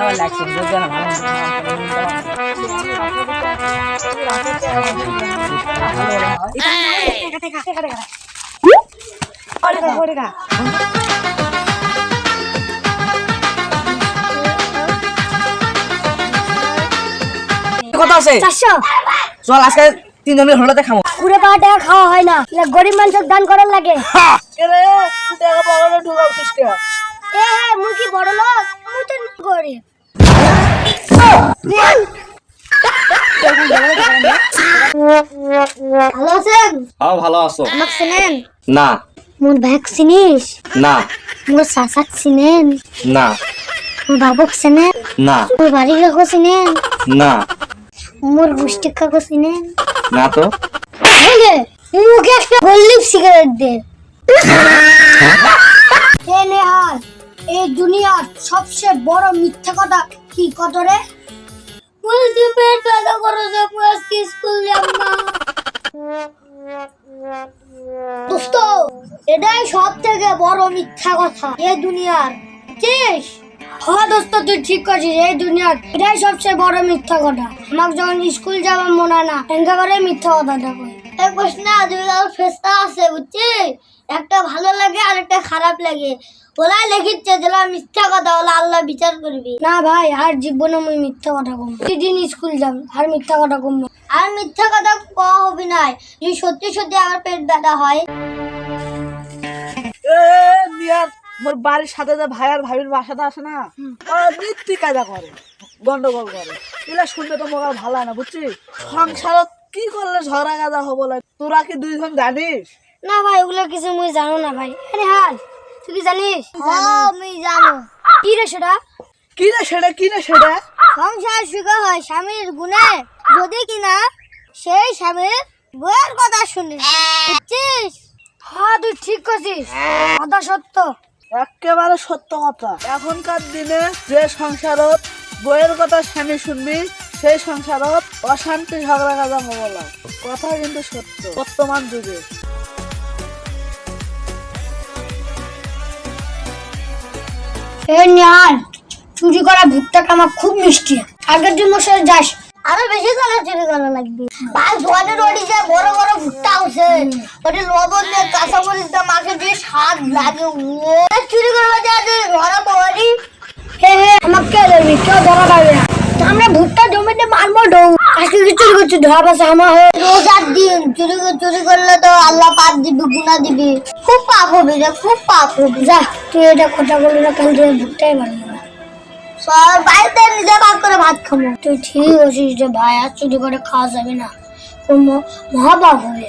আমার লাগছে বুঝতে না ভালো কথা আছে। চারশো। চল আজকে তিনজন মিলে হোটেলতে খাব কুড়ে পাওয়া টাকা খাওয়া হয় না। গরিব মানুষের দান করার লাগে। এ হ্যাঁ কি বড় লোক। তো গরিব ভালো আছেন? হ্যাঁ ভালো আছো। আমাকে চিনেন? না। মোর ভাইক চিনিস? না। মোর চাচাক চিনেন? না। মোর বাবুক চিনেন? না। মোর বাড়ির কাকু চিনেন? না। মোর গুষ্টিক কাকু চিনেন? না তো। মুখে একটা গোল্লিপ সিগারেট দে। বড় মিথ্যা কথা। কি কত রে? বলছি পেট ব্যথা করো আজকে স্কুল যাব না। দোস্ত এটাই সব থেকে বড় মিথ্যা কথা এই দুনিয়ার। বুঝছিস? হ্যাঁ দোস্ত তুই ঠিক করছিস এই দুনিয়ার। এটাই সবচেয়ে বড় মিথ্যা কথা। আমাকে যখন স্কুল যাবার মনে হয় না করে মিথ্যা কথাটা কই এই প্রশ্ন দুই দল ফেস্তা আছে বুঝছিস একটা ভালো লাগে আর একটা খারাপ লাগে। ওলাই লিখিচ্ছে যেটা মিথ্যা কথা ওলা আল্লাহ বিচার করবি। না ভাই আর জীবনে আমি মিথ্যা কথা কম প্রতিদিন স্কুল যাব আর মিথ্যা কথা কম আর মিথ্যা কথা কওয়া হবে না। যদি সত্যি সত্যি আমার পেট ব্যথা হয়। মোর বাড়ির সাথে যে ভাই আর ভাবির বাসাটা আছে না ওরা নিত্যি কায়দা করে গন্ডগোল করে। এগুলা শুনতে তো মোর ভালো হয় না বুঝছিস সংসারত কি করলে ঝগড়া গাদা হব লাগে তোরা কি দুইজন জানিস? না ভাই ওগুলো কিছু মুই জানো না ভাই। আরে হাল তুই কি জানিস? আমি জানো? কি রে সেটা? কি রে সেটা? কি রে সেটা? সংসার সুখ হয় স্বামীর গুণে। যদি কিনা সেই স্বামীর বইয়ের কথা শুনে বুঝছিস? হ্যাঁ তুই ঠিক করছিস। কথা সত্য। একেবারে সত্য কথা। এখনকার দিনে যে সংসারত বইয়ের কথা স্বামী শুনবি সেই সংসারত অশান্তি ঝগড়া হব না কথা কিন্তু সত্য, বর্তমান যুগে। চুরি করা আমার খুব মিষ্টি। আগের দিন যাস বেশি করে চুরি করা লাগবে। যে বড় বড় ভুট্টা আছে, ওটি লবণ দিয়ে কাঁচা মরিচ দিয়ে মাকে দিয়ে স্বাদ লাগে। ও চুরি করবা যে ধরা পড়ি হে হে, আমাকে কেউ ধরা পাবে না। আমরা ভুট্টা দিন। চুরি চুরি করলে তো আল্লাহ দিবি দিবি। খুব পাপ হবে খুব পাপ তুই কথা করে ভাত খাব। তুই ঠিক আছিস রে ভাই, আর চুরি করে খাওয়া যাবে না। মহাপাপ হবে।